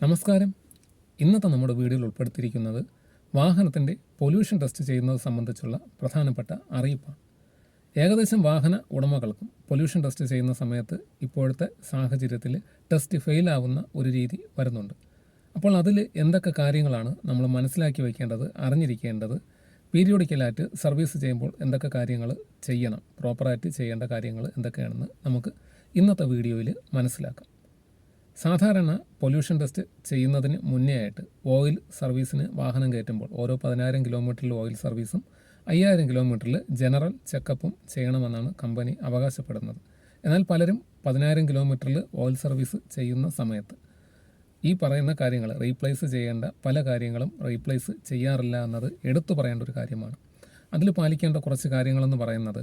നമസ്കാരം. ഇന്നത്തെ നമ്മുടെ വീഡിയോയിൽ ഉൾപ്പെടുത്തിയിരിക്കുന്നത് വാഹനത്തിന്റെ പൊല്യൂഷൻ ടെസ്റ്റ് ചെയ്യുന്നത് സംബന്ധിച്ചുള്ള പ്രധാനപ്പെട്ട അറിയിപ്പാണ്. ഏകദേശം വാഹന ഉടമകൾക്കും പൊല്യൂഷൻ ടെസ്റ്റ് ചെയ്യുന്ന സമയത്ത് ഇപ്പോഴത്തെ സാഹചര്യത്തിൽ ടെസ്റ്റ് ഫെയിലാവുന്ന ഒരു രീതി വരുന്നുണ്ട്. അപ്പോൾ അതിൽ എന്തൊക്കെ കാര്യങ്ങളാണ് നമ്മൾ മനസ്സിലാക്കി വയ്ക്കേണ്ടത് അറിഞ്ഞിരിക്കേണ്ടത്? പീരിയോഡിക്കലായിട്ട് സർവീസ് ചെയ്യുമ്പോൾ എന്തൊക്കെ കാര്യങ്ങൾ ചെയ്യണം? പ്രോപ്പറായിട്ട് ചെയ്യേണ്ട കാര്യങ്ങൾ എന്തൊക്കെയാണെന്ന് നമുക്ക് ഇന്നത്തെ വീഡിയോയിൽ മനസ്സിലാക്കാം. സാധാരണ പൊല്യൂഷൻ ടെസ്റ്റ് ചെയ്യുന്നതിന് മുന്നേ ആയിട്ട് ഓയിൽ സർവീസിന് വാഹനം കയറ്റുമ്പോൾ ഓരോ പതിനായിരം കിലോമീറ്ററിൽ ഓയിൽ സർവീസും അയ്യായിരം കിലോമീറ്ററിൽ ജനറൽ ചെക്കപ്പും ചെയ്യണമെന്നാണ് കമ്പനി അവകാശപ്പെടുന്നത്. എന്നാൽ പലരും പതിനായിരം കിലോമീറ്ററിൽ ഓയിൽ സർവീസ് ചെയ്യുന്ന സമയത്ത് ഈ പറയുന്ന കാര്യങ്ങൾ റീപ്ലേസ് ചെയ്യേണ്ട പല കാര്യങ്ങളും റീപ്ലേസ് ചെയ്യാറില്ല എന്നത് എടുത്തു പറയേണ്ട ഒരു കാര്യമാണ്. അതിൽ പാലിക്കേണ്ട കുറച്ച് കാര്യങ്ങളെന്ന് പറയുന്നത്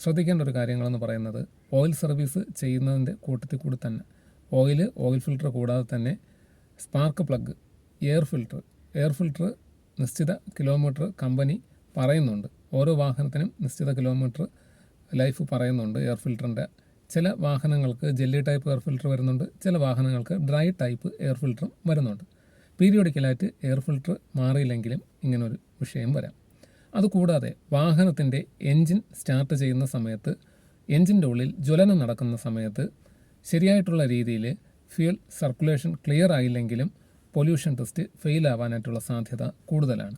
ശ്രദ്ധിക്കേണ്ട ഒരു കാര്യങ്ങളെന്ന് പറയുന്നത് ഓയിൽ സർവീസ് ചെയ്യുന്നതിന്റെ കൂട്ടത്തിൽ കൂടി തന്നെ ഓയിൽ ഓയിൽ ഫിൽട്ടർ കൂടാതെ തന്നെ spark plug air filter. Air filter നിശ്ചിത കിലോമീറ്റർ കമ്പനി പറയുന്നുണ്ട്. ഓരോ വാഹനത്തിനും നിശ്ചിത കിലോമീറ്റർ ലൈഫ് പറയുന്നുണ്ട് എയർ ഫിൽറ്ററിന്റെ ചില വാഹനങ്ങൾക്ക് ജെല്ലി ടൈപ്പ് എയർ ഫിൽറ്റർ വരുന്നുണ്ട്. ചില വാഹനങ്ങൾക്ക് ഡ്രൈ ടൈപ്പ് എയർ ഫിൽറ്ററും വരുന്നുണ്ട്. പീരിയോഡിക്കലായിട്ട് എയർ ഫിൽറ്റർ മാറിയില്ലെങ്കിലും ഇങ്ങനൊരു വിഷയം വരാം. അതുകൂടാതെ വാഹനത്തിന്റെ എൻജിൻ സ്റ്റാർട്ട് ചെയ്യുന്ന സമയത്ത് എൻജിന്റെ ഉള്ളിൽ ജ്വലനം നടക്കുന്ന സമയത്ത് ശരിയായിട്ടുള്ള രീതിയിൽ ഫ്യൂൽ സർക്കുലേഷൻ ക്ലിയർ ആയില്ലെങ്കിലും പൊല്യൂഷൻ ടെസ്റ്റ് ഫെയിൽ ആവാനായിട്ടുള്ള സാധ്യത കൂടുതലാണ്.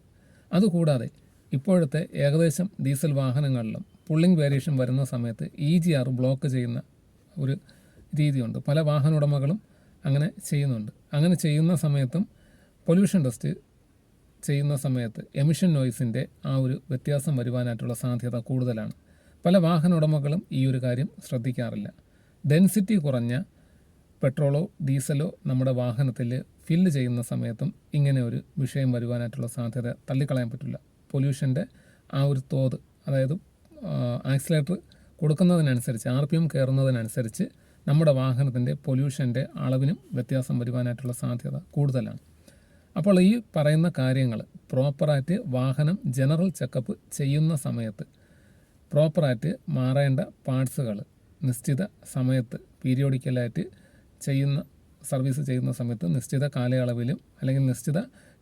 അതുകൂടാതെ ഇപ്പോഴത്തെ ഏകദേശം ഡീസൽ വാഹനങ്ങളിലും പുള്ളിംഗ് വേരിയേഷൻ വരുന്ന സമയത്ത് ഇ ജി ആർ ബ്ലോക്ക് ചെയ്യുന്ന ഒരു രീതിയുണ്ട്. പല വാഹന ഉടമകളും അങ്ങനെ ചെയ്യുന്നുണ്ട്. അങ്ങനെ ചെയ്യുന്ന സമയത്തും പൊല്യൂഷൻ ടെസ്റ്റ് ചെയ്യുന്ന സമയത്ത് എമിഷൻ നോയ്സിന്റെ ആ ഒരു വ്യത്യാസം വരുവാനായിട്ടുള്ള സാധ്യത കൂടുതലാണ്. പല വാഹന ഉടമകളും ഈ ഒരു കാര്യം ശ്രദ്ധിക്കാറില്ല. ഡെൻസിറ്റി കുറഞ്ഞ പെട്രോളോ ഡീസലോ നമ്മുടെ വാഹനത്തിൽ ഫില്ല് ചെയ്യുന്ന സമയത്തും ഇങ്ങനെ ഒരു വിഷയം വരുവാനായിട്ടുള്ള സാധ്യത തള്ളിക്കളയാൻ പറ്റില്ല. പൊല്യൂഷന്റെ ആ ഒരു തോത് അതായത് ആക്സിലേറ്റർ കൊടുക്കുന്നതിനനുസരിച്ച് ആർ പി എം കയറുന്നതിനനുസരിച്ച് നമ്മുടെ വാഹനത്തിന്റെ പൊല്യൂഷന്റെ അളവിനും വ്യത്യാസം വരുവാനായിട്ടുള്ള സാധ്യത കൂടുതലാണ്. അപ്പോൾ ഈ പറയുന്ന കാര്യങ്ങൾ പ്രോപ്പറായിട്ട് വാഹനം ജനറൽ ചെക്കപ്പ് ചെയ്യുന്ന സമയത്ത് പ്രോപ്പറായിട്ട് മാറേണ്ട പാർട്സുകൾ നിശ്ചിത സമയത്ത് പീരിയോഡിക്കലായിട്ട് ചെയ്യുന്ന സർവീസ് ചെയ്യുന്ന സമയത്ത് നിശ്ചിത കാലയളവിലും അല്ലെങ്കിൽ നിശ്ചിത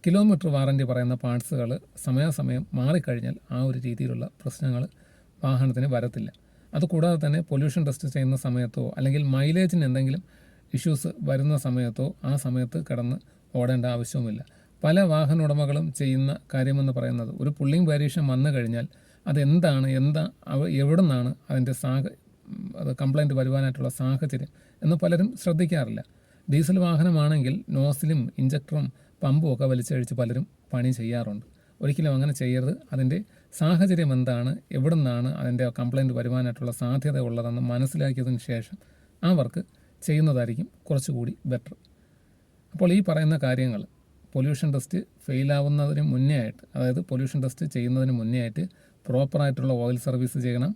കിലോമീറ്റർ വാറന്റി പറയുന്ന പാർട്സുകൾ സമയാസമയം മാറിക്കഴിഞ്ഞാൽ ആ ഒരു രീതിയിലുള്ള പ്രശ്നങ്ങൾ വാഹനത്തിന് വരത്തില്ല. അതുകൂടാതെ തന്നെ പൊല്യൂഷൻ ടെസ്റ്റ് ചെയ്യുന്ന സമയത്തോ അല്ലെങ്കിൽ മൈലേജിന് എന്തെങ്കിലും ഇഷ്യൂസ് വരുന്ന സമയത്തോ ആ സമയത്ത് കിടന്ന് ഓടേണ്ട ആവശ്യവുമില്ല. പല വാഹന ഉടമകളും ചെയ്യുന്ന കാര്യമെന്ന് പറയുന്നത് ഒരു പുള്ളിങ് പരീക്ഷ വന്നു കഴിഞ്ഞാൽ അതെന്താണ് എന്താ എവിടെ നിന്നാണ് അതിന്റെ സാഹ അത് കംപ്ലൈന്റ് വരുവാനായിട്ടുള്ള സാഹചര്യം എന്ന് പലരും ശ്രദ്ധിക്കാറില്ല. ഡീസൽ വാഹനമാണെങ്കിൽ നോസിലും ഇഞ്ചക്ടറും പമ്പും ഒക്കെ വലിച്ചഴിച്ച് പലരും പണി ചെയ്യാറുണ്ട്. ഒരിക്കലും അങ്ങനെ ചെയ്യരുത്. അതിന്റെ സാഹചര്യം എന്താണ്? എവിടെ നിന്നാണ് അതിന്റെ കംപ്ലൈന്റ് വരുവാനായിട്ടുള്ള സാധ്യത ഉള്ളതെന്ന് മനസ്സിലാക്കിയതിന് ശേഷം ആ വർക്ക് ചെയ്യുന്നതായിരിക്കും കുറച്ചുകൂടി ബെറ്റർ അപ്പോൾ ഈ പറയുന്ന കാര്യങ്ങൾ പൊല്യൂഷൻ ടെസ്റ്റ് ഫെയിലാവുന്നതിന് മുന്നേ ആയിട്ട് അതായത് പൊല്യൂഷൻ ടെസ്റ്റ് ചെയ്യുന്നതിന് മുന്നേ ആയിട്ട് പ്രോപ്പറായിട്ടുള്ള ഓയിൽ സർവീസ് ചെയ്യണം.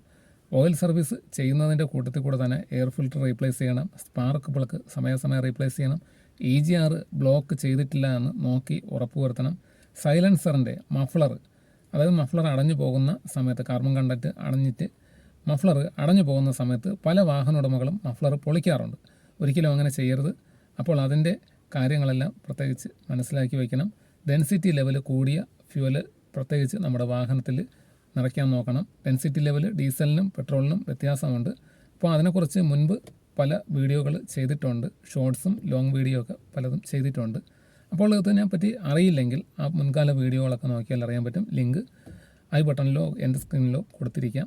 ഓയിൽ സർവീസ് ചെയ്യുന്നതിന്റെ കൂട്ടത്തിൽ കൂടെ തന്നെ എയർ ഫിൽറ്റർ റീപ്ലേസ് ചെയ്യണം സ്പാർക്ക് പ്ലഗ് സമയാസമയം റീപ്ലേസ് ചെയ്യണം ഇ ജി ആർ ബ്ലോക്ക് ചെയ്തിട്ടില്ല എന്ന് നോക്കി ഉറപ്പുവരുത്തണം സൈലൻസറിന്റെ മഫ്ളർ അതായത് മഫ്ളർ അടഞ്ഞു പോകുന്ന സമയത്ത് കാർബൺ കണ്ടക്റ്റ് അടഞ്ഞിട്ട് മഫ്ളർ അടഞ്ഞു പോകുന്ന സമയത്ത് പല വാഹന ഉടമകളും മഫ്ളർ പൊളിക്കാറുണ്ട്. ഒരിക്കലും അങ്ങനെ ചെയ്യരുത്. അപ്പോൾ അതിന്റെ കാര്യങ്ങളെല്ലാം പ്രത്യേകിച്ച് മനസ്സിലാക്കി വയ്ക്കണം. ഡെൻസിറ്റി ലെവൽ കൂടിയ ഫ്യൂവൽ പ്രത്യേകിച്ച് നമ്മുടെ വാഹനത്തിൽ നിറയ്ക്കാൻ നോക്കണം. ഡെൻസിറ്റി ലെവൽ ഡീസലിനും പെട്രോളിനും വ്യത്യാസമുണ്ട്. അപ്പോൾ അതിനെക്കുറിച്ച് മുൻപ് പല വീഡിയോകൾ ചെയ്തിട്ടുണ്ട്. ഷോർട്സും ലോങ് വീഡിയോ ഒക്കെ പലതും ചെയ്തിട്ടുണ്ട്. അപ്പോൾ ഇതിനെ പറ്റി അറിയില്ലെങ്കിൽ ആ മുൻകാല വീഡിയോകളൊക്കെ നോക്കിയാൽ അറിയാൻ പറ്റും. ലിങ്ക് ഐ ബട്ടണിലോ എന്റെ സ്ക്രീനിലോ കൊടുത്തിരിക്കാം.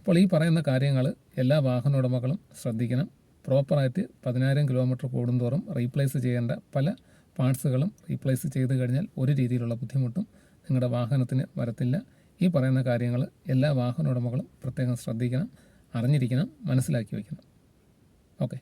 അപ്പോൾ ഈ പറയുന്ന കാര്യങ്ങൾ എല്ലാ വാഹന ഉടമകളും ശ്രദ്ധിക്കണം. പ്രോപ്പറായിട്ട് പതിനായിരം കിലോമീറ്റർ കൂടുന്തോറും റീപ്ലേസ് ചെയ്യേണ്ട പല പാർട്സുകളും റീപ്ലേസ് ചെയ്ത് കഴിഞ്ഞാൽ ഒരു രീതിയിലുള്ള ബുദ്ധിമുട്ടും നിങ്ങളുടെ വാഹനത്തിന് വരത്തില്ല. ഈ പറയുന്ന കാര്യങ്ങൾ എല്ലാ വാഹന ഉടമകളും പ്രത്യേകം ശ്രദ്ധിക്കണം അറിഞ്ഞിരിക്കണം മനസ്സിലാക്കി വയ്ക്കണം. ഓക്കെ.